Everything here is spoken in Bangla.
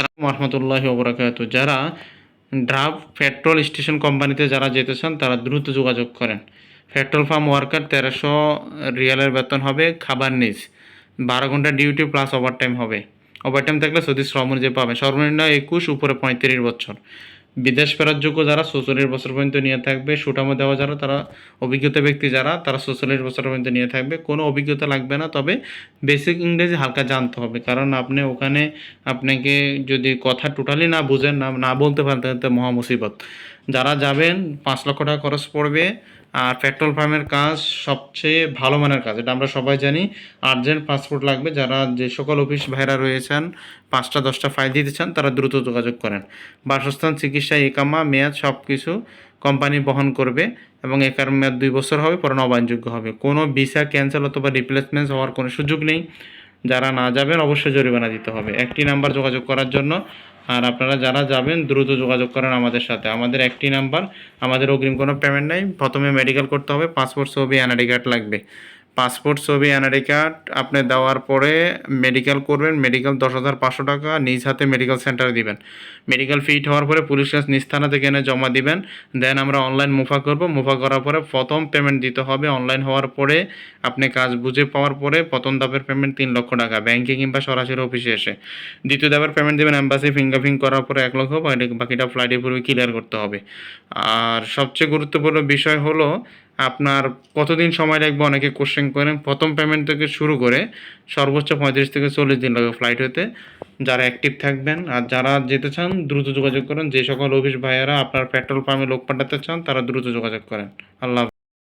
সালাম রহমতুল্লাহি ওবরাকাত যারা ড্রাফ পেট্রোল স্টেশন কোম্পানিতে যারা যেতে চান তারা দ্রুত যোগাযোগ করেন। পেট্রোল পাম্প ওয়ার্কার তেরোশো রিয়ালের বেতন হবে, খাবার নিজ। বারো ঘণ্টা ডিউটি প্লাস ওভারটাইম হবে। ওভারটাইম থাকলে সৌদি শ্রম অনুযায়ী পাবে, সর্বনিম্ন একুশ, উপরে পঁয়ত্রিশ বছর। বিদেশ ফেরার যোগ্য যারা চৌচল্লিশ বছর পর্যন্ত নিয়ে থাকবে সুটামো দেওয়া যারা, তারা অভিজ্ঞতা ব্যক্তি যারা, তারা চৌচল্লিশ বছর পর্যন্ত নিয়ে থাকবে। কোনো অভিজ্ঞতা লাগবে না, তবে বেসিক ইংরেজি হালকা জানতে হবে। কারণ আপনি ওখানে আপনাকে যদি কথা টোটালি না বুঝেন, না না বলতে পারেন, তাহলে তো মহা মুসিবত। যারা যাবেন, পাঁচ লক্ষ টাকা খরচ পড়বে, আর পেট্রোল পাম্পের কাজ সবচেয়ে ভালো মানের কাজ। এটা আমরা সবাই জানি। আর্জেন্ট পাসপোর্ট লাগবে। যারা যে সকল অফিস ভাইরা রয়েছেন, পাঁচটা, দশটা ফাইল দিতে চান, তারা দ্রুত যোগাযোগ করেন। বাসস্থান, চিকিৎসা একামা মেয়াদ সব কিছু কোম্পানি বহন করবে এবং একার মেয়াদ দুই বছর হবে, পরে নবায়নযোগ্য হবে। কোনো ভিসা ক্যান্সেল অথবা রিপ্লেসমেন্ট হওয়ার কোনো সুযোগ নেই। যারা না যাবেন, অবশ্যই জরিমানা দিতে হবে। একটি নাম্বার যোগাযোগ করার জন্য আর আপনারা যারা যাবেন, দ্রুত যোগাযোগ করেন আমাদের সাথে। আমাদের একটি নাম্বার আমাদের অগ্রিম কোনো পেমেন্ট নেই। প্রথমে মেডিকেল করতে হবে পাসপোর্ট ছবি এনআইডি কার্ড লাগবে। পাসপোর্ট, ছবি এনআইডি কার্ড আপনি দেওয়ার পরে মেডিকেল করবেন মেডিকেল দশ হাজার পাঁচশো টাকা নিজ হাতে মেডিকেল সেন্টারে দিবেন। মেডিকেল ফিট হওয়ার পরে পুলিশ কাছ নিজ থানা থেকে এনে জমা দিবেন। দেন আমরা অনলাইন মুফা করব। মুফা করার পরে প্রথম পেমেন্ট দিতে হবে। অনলাইন হওয়ার পরে আপনি কাজ বুঝে পাওয়ার পরে প্রথম ধাপের পেমেন্ট তিন লক্ষ টাকা ব্যাংকে কিংবা সরাসরি অফিসে এসে। দ্বিতীয় ধাপের পেমেন্ট দেবেন অ্যাম্বাসি ফিঙ্গারপ্রিন্ট করার পরে এক লক্ষ, বাকিটা ফ্লাইটে পূর্বে ক্লিয়ার করতে হবে। আর সবচেয়ে গুরুত্বপূর্ণ বিষয় হলো আপনার কতদিন সময় লাগবে অনেকে কোশ্চেন করেন? প্রথম পেমেন্ট থেকে শুরু করে সর্বোচ্চ পঁয়ত্রিশ থেকে চল্লিশ দিন লাগবে ফ্লাইট হতে। যারা অ্যাক্টিভ থাকবেন আর যারা যেতে চান, দ্রুত যোগাযোগ করেন। যে সকল অফিস ভাইয়ারা আপনার পেট্রোল পাম্পে লোক পাঠাতে চান, তারা দ্রুত যোগাযোগ করেন। আল্লাহ।